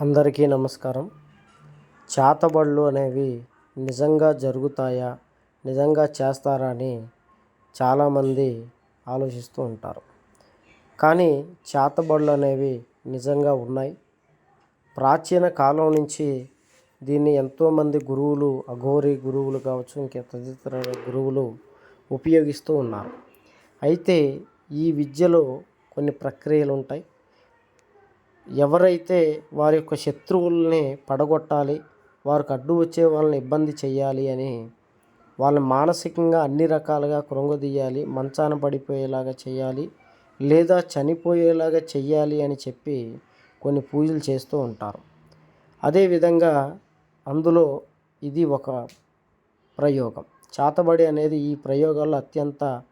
అందరికీ నమస్కారం. చేతబడులు అనేవి నిజంగా జరుగుతాయా నిజంగా చేస్తారా అని చాలామంది ఆలోచిస్తూ ఉంటారు. కానీ చేతబడులు అనేవి నిజంగా ఉన్నాయి. ప్రాచీన కాలం నుంచి దీన్ని ఎంతోమంది గురువులు అఘోరి గురువులు కావచ్చు ఇంకా తదితర గురువులు ఉపయోగిస్తూ ఉన్నారు. అయితే ఈ విద్యలో కొన్ని ప్రక్రియలు ఉంటాయి. ఎవరైతే వారి యొక్క శత్రువుల్ని పడగొట్టాలి వారికి అడ్డు వచ్చే వాళ్ళని ఇబ్బంది చేయాలి అని వాళ్ళని మానసికంగా అన్ని రకాలుగా కృంగదీయాలి మంచాన పడిపోయేలాగా చేయాలి లేదా చనిపోయేలాగా చెయ్యాలి అని చెప్పి కొన్ని పూజలు చేస్తూ ఉంటారు. అదేవిధంగా అందులో ఇది ఒక ప్రయోగం. చాతబడి అనేది ఈ ప్రయోగాల్లో అత్యంత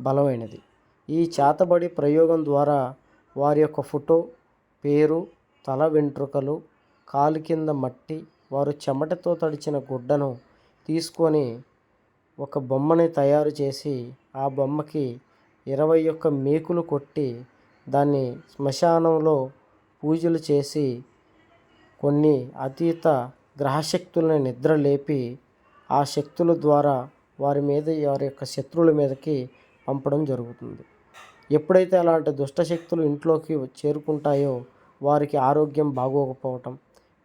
బలమైనది. ఈ చేతబడి ప్రయోగం ద్వారా వారి యొక్క ఫోటో పేరు తల వెంట్రుకలు కాలు కింద మట్టి వారు చెమటతో తడిచిన గుడ్డను తీసుకొని ఒక బొమ్మని తయారు చేసి ఆ బొమ్మకి ఇరవై ఒక్క మేకులు కొట్టి దాన్ని శ్మశానంలో పూజలు చేసి కొన్ని అతీత గ్రహశక్తుల్ని నిద్ర లేపి ఆ శక్తుల ద్వారా వారి మీద వారి యొక్క శత్రువుల మీదకి పంపడం జరుగుతుంది. ఎప్పుడైతే అలాంటి దుష్టశక్తులు ఇంట్లోకి చేరుకుంటాయో వారికి ఆరోగ్యం బాగోకపోవటం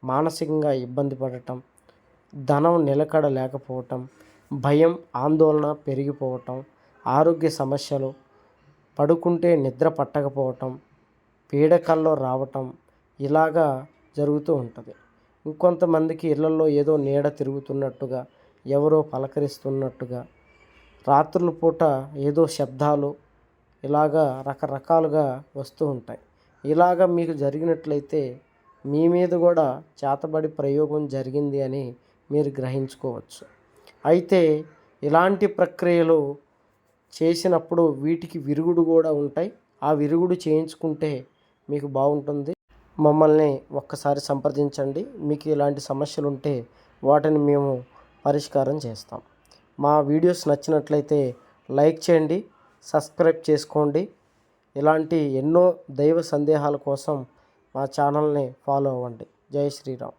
మానసికంగా ఇబ్బంది పడటం ధనం నిలకడ లేకపోవటం భయం ఆందోళన పెరిగిపోవటం ఆరోగ్య సమస్యలు పడుకుంటే నిద్ర పట్టకపోవటం పీడకల్లో రావటం ఇలాగా జరుగుతూ ఉంటుంది. ఇంకొంతమందికి ఇళ్ళలో ఏదో నీడ తిరుగుతున్నట్టుగా ఎవరో పలకరిస్తున్నట్టుగా రాత్రుల పూట ఏదో శబ్దాలు ఇలాగా రకరకాలుగా వస్తూ ఉంటాయి. ఇలాగ మీకు జరిగినట్లయితే మీ మీద కూడా చేతబడి ప్రయోగం జరిగింది అని మీరు గ్రహించుకోవచ్చు. అయితే ఇలాంటి ప్రక్రియలు చేసినప్పుడు వీటికి విరుగుడు కూడా ఉంటాయి. ఆ విరుగుడు చేయించుకుంటే మీకు బాగుంటుంది. మమ్మల్ని ఒక్కసారి సంప్రదించండి. మీకు ఇలాంటి సమస్యలు ఉంటే వాటిని మేము పరిష్కారం చేస్తాం. మా వీడియోస్ నచ్చినట్లయితే లైక్ చేయండి. సబ్స్క్రైబ్ చేసుకోండి. ఇలాంటి ఎన్నో దైవ సందేహాల కోసం మా ఛానల్ని ఫాలో అవ్వండి. జై శ్రీరామ్.